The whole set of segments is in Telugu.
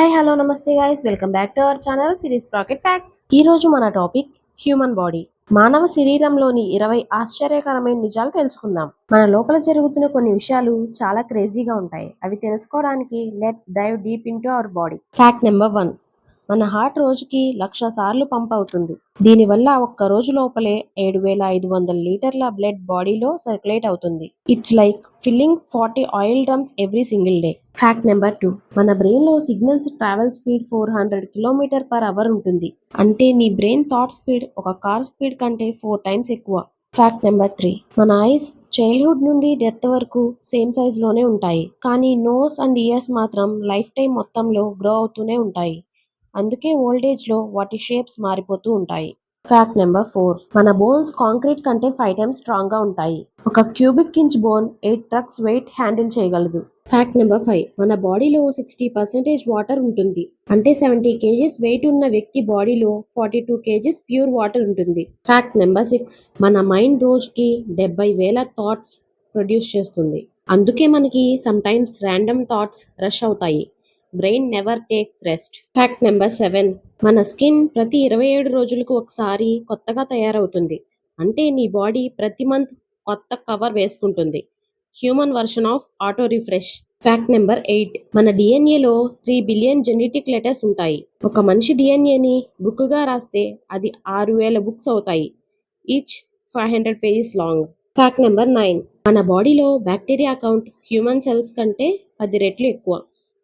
Hi hello namaste guys welcome back to our channel series ప్రాకెట్ facts ఈ రోజు మన టాపిక్ హ్యూమన్ బాడీ మానవ శరీరంలోని ఇరవై ఆశ్చర్యకరమైన నిజాలు తెలుసుకుందాం. మన లోపల జరుగుతున్న కొన్ని విషయాలు చాలా క్రేజీగా ఉంటాయి. అవి తెలుసుకోవడానికి let's dive deep into our body fact number one మన హార్ట్ రోజుకి లక్ష సార్లు పంప్ అవుతుంది. దీనివల్ల ఒక్క రోజు లోపలే ఏడు వేల ఐదు వందల లీటర్ల బ్లడ్ బాడీలో సర్క్యులేట్ అవుతుంది. It's like filling forty oil drums every single day. Fact number two. మన బ్రెయిన్లో signals travel speed four hundred kilometer per hour ఉంటుంది. అంటే నీ బ్రెయిన్ థాట్ స్పీడ్ ఒక కార్ స్పీడ్ కంటే ఫోర్ టైమ్స్ ఎక్కువ. Fact number three. మన ఐస్ చైల్డ్హుడ్ నుండి డెత్ వరకు సేమ్ సైజ్లోనే ఉంటాయి. కానీ నోస్ అండ్ ఇయర్స్ మాత్రం లైఫ్ టైం మొత్తంలో గ్రో అవుతూనే ఉంటాయి. అందుకే ఓల్డేజ్లో వాటి షేప్స్ మారిపోతూ ఉంటాయి. Fact number four. మన బోన్స్ కాంక్రీట్ కంటే ఫైవ్ టైమ్స్ స్ట్రాంగ్గా ఉంటాయి. ఒక cubic inch bone eight trucks weight handle చేయగలదు. Fact number five. మన బాడీలో సిక్స్టీ పర్సెంటేజ్ వాటర్ ఉంటుంది. అంటే సెవెంటీ కేజీస్ వెయిట్ ఉన్న వ్యక్తి బాడీలో forty two kgs pure water ఉంటుంది. Fact number six. మన మైండ్ రోజుకి డెబ్బై వేల థాట్స్ ప్రొడ్యూస్ చేస్తుంది. అందుకే మనకి some times random thoughts rush అవుతాయి. Brain never takes rest fact number seven మన స్కిన్ ప్రతి ఇరవై ఏడు రోజులకు ఒకసారి కొత్తగా తయారవుతుంది. అంటే నీ బాడీ ప్రతి మంత్ కొత్త కవర్ వేసుకుంటుంది. Human version of auto refresh fact number eight మన డిఎన్ఏలో త్రీ బిలియన్ జెనెటిక్ లెటర్స్ ఉంటాయి. ఒక మనిషి డిఎన్ఏని బుక్గా రాస్తే అది ఆరు వేల బుక్స్ అవుతాయి. Each five hundred pages long fact number nine మన బాడీలో బ్యాక్టీరియా అకౌంట్ హ్యూమన్ సెల్స్ కంటే పది రెట్లు ఎక్కువ.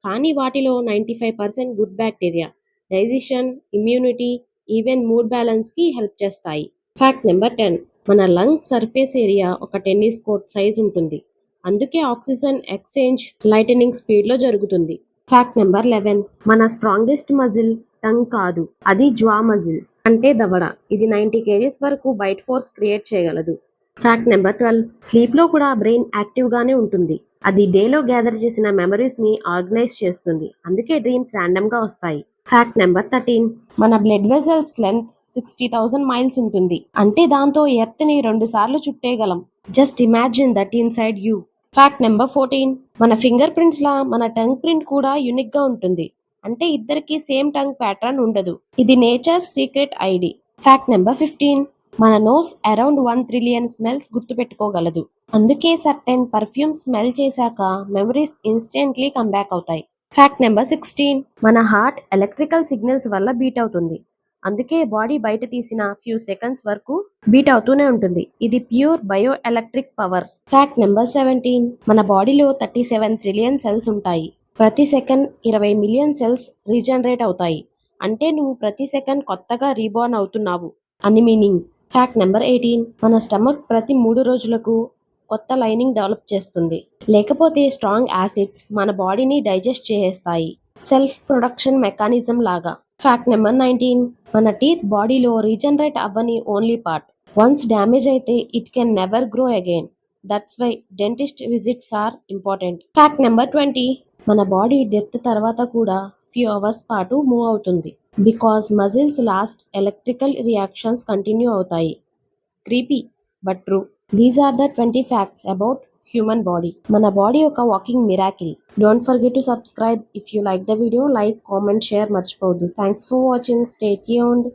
కానీ వాటిలో ninety five percent good bacteria. Digestion immunity even mood బ్యాలెన్స్కి help చేస్తాయి. Fact number ten. మన లంగ్ సర్ఫేస్ ఏరియా ఒక టెన్నిస్ కోర్ట్ సైజ్ ఉంటుంది. అందుకే ఆక్సిజన్ ఎక్స్చేంజ్ లైటనింగ్ స్పీడ్లో జరుగుతుంది. Fact number eleven. మన స్ట్రాంగెస్ట్ మజిల్ టంగ్ కాదు. అది జ్వా మజిల్. అంటే దవడ. ఇది నైంటీ కేజీస్ వరకు బైట్ ఫోర్స్ క్రియేట్ చేయగలదు. Fact number twelve. స్లీప్లో కూడా బ్రెయిన్ యాక్టివ్గానే ఉంటుంది. అది డేలో గ్యాదర్ చేసిన మెమరీస్ని ఆర్గనైజ్ చేస్తుంది. అందుకే డ్రీమ్స్ ర్యాండమ్గా వస్తాయి. Fact number thirteen. మన blood vessels length sixty thousand miles ఉంటుంది. అంటే దాంతో ఎర్త్ని రెండు సార్లు చుట్టేయగలం. Just imagine that inside you. Fact number fourteen. మన ఫింగర్ ప్రింట్స్ లా మన టంగ్ ప్రింట్ కూడా యూనిక్గా ఉంటుంది. అంటే ఇద్దరికి సేమ్ టంగ్ ప్యాటర్న్ ఉండదు. ఇది nature secret ID. Fact number fifteen. మన nose around one trillion smells గుర్తుపెట్టుకోగలదు. అందుకే సర్టెన్ పర్ఫ్యూమ్ స్మెల్ చేశాక మెమరీస్ ఇన్స్టెంట్లీ కంబ్యాక్ అవుతాయి. ఫ్యాక్ట్ నెంబర్ సిక్స్టీన్ మన హార్ట్ ఎలక్ట్రికల్ సిగ్నల్స్ వల్ల బీట్ అవుతుంది. అందుకే బాడీ బయట తీసిన ఫ్యూ సెకండ్స్ వరకు బీట్ అవుతూనే ఉంటుంది. ఇది pure bio electric power fact number seventeen మన బాడీలో థర్టీ సెవెన్ ట్రిలియన్ సెల్స్ ఉంటాయి. ప్రతి సెకండ్ ఇరవై మిలియన్ సెల్స్ రీజనరేట్ అవుతాయి. అంటే నువ్వు ప్రతి సెకండ్ కొత్తగా రీబోర్న్ అవుతున్నావు. అని మీనింగ్ ఫ్యాక్ట్ నెంబర్ ఎయిటీన్ మన స్టమక్ ప్రతి మూడు రోజులకు కొత్త లైనింగ్ డెవలప్ చేస్తుంది. లేకపోతే స్ట్రాంగ్ యాసిడ్స్ మన బాడీని డైజెస్ట్ చేసేస్తాయి. సెల్ఫ్ ప్రొడక్షన్ మెకానిజం లాగా. ఫ్యాక్ట్ నెంబర్ నైన్టీన్ మన టీత్ బాడీలో రీజనరేట్ అవ్వని ఓన్లీ పార్ట్ వన్స్ డ్యామేజ్ అయితే it can never grow again that's why dentist visits are important fact number twenty మన బాడీ డెత్ తర్వాత కూడా ఫ్యూ అవర్స్ పాటు మూవ్ అవుతుంది. Because muscles last electrical reactions continue అవుతాయి creepy but true these are the twenty facts about human body మన బాడీ ఒక walking miracle don't forget to subscribe if you like the video like comment share మర్చిపోవద్దు thanks for watching stay tuned